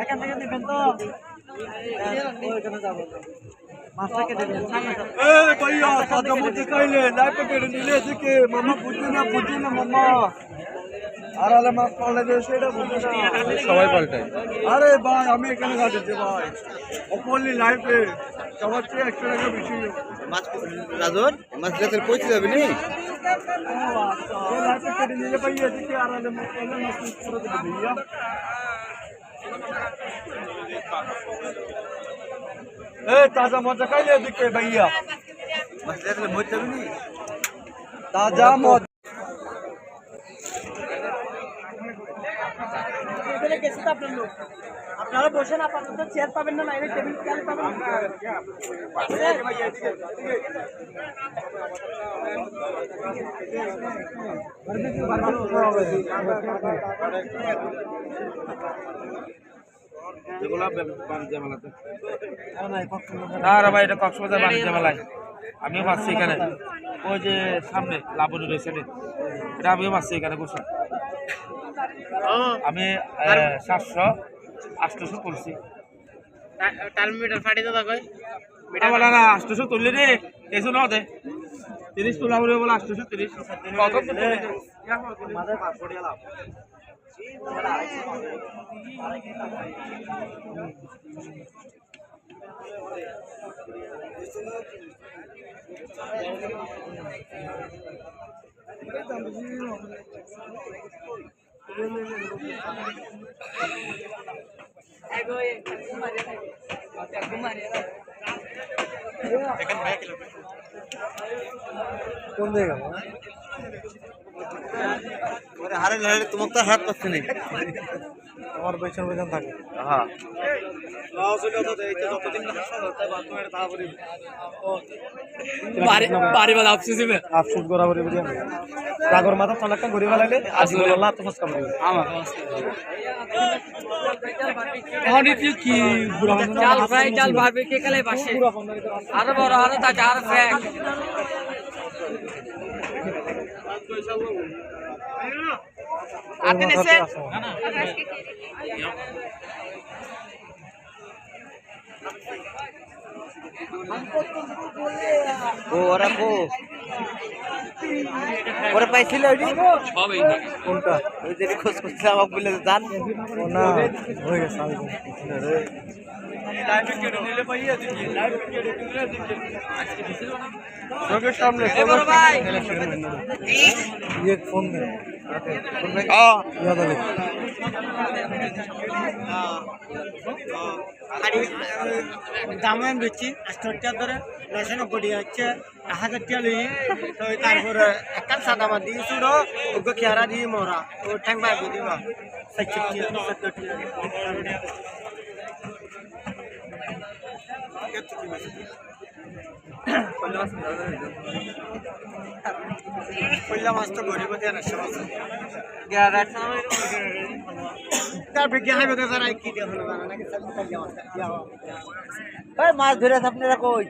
এখান থেকে নেবেন তো ওইখানে যাবো মাছটা কেটে দেবেন ए भैया सादा मुझे कहले लाइफ पे केड़े नीले दिखे मामा बुझी ना बुझी ना मामा আর আলে মাছ পাল্টে দিয়ে সেটা বুঝি না সবাই পাল্টায় আরে ভাই আমি এখানে কাটেছি ভাই অপরলি লাইফে সবার চেয়ে একশো টাকা বেশি মাছ রাজন মাছ রাতের পৌঁছে যাবে নি পাল্টে মাছ করে দেবে ভাইয়া এ তাজা মজা গেছে তো আপনার লোক আপনারা বসেন আপাতত চেয়ার পাবেন না নাইলে টেবিল পাবেন না রে ভাই এটা কক্সবাজার বাণিজ্য মেলায়। আমিও পাচ্ছি এখানে। ওই যে সামনে লাবণী রয়েছে এটা আমিও পাচ্ছি এখানে বসে আমি সাতশো আটশোশো করছি টার্মিটার ফাটি দাদা কই না আটশোশো তুললি রে এসো না দে তিরিশ তোলা বলে বলে আটশোশো তিরিশ। কত? তুললি রে? কোন জায়গা ওরে হারে হারে তোমাকে তো হাত পাচ্ছে নেই আমার পেছন পেছন থাকে। হ্যাঁ। আফসোস করা করে বুঝি আমি রাগর মাথা তলাক্কা ঘুরে ফেলাইলে আজ বলো না তো ফসকা পড়বে চাল ফ্রাই চাল ভাবে কে কালে পাশে আরও বড় আরও তাজা আরও ফ্রাই আপনি নিছে ও ওরা কো? ওরা পাইছিল ওইটি কোনটা ওই যে খোঁজ করছে আমাকে বলে জান না হয়ে গেছে আমি লাইভে কেটে নিলে ভাইয়া দিকে লাইভে কেটে নিলে দিকে চোখের সামনে ইয়ে ফোন হ্যাঁ দামে আমি বেচছি আটশো টাকা ধরে নশো নব্বই টাকা হচ্ছে হাজার টাকা লই তো তারপরে একটা সাদা মাছ দিয়ে চুড়ো ওকে খেয়ারা দিয়ে মরা ও ঠ্যাং বাই দিয়ে দিবা সত্তর টাকা। পয়লা মাছ তো গরিব দেয় না সমাজ তারপরে কি হাইবে তো তারা কি দিয়ে না নাকি সব মাছ মাছ ধরে আপনারা কই?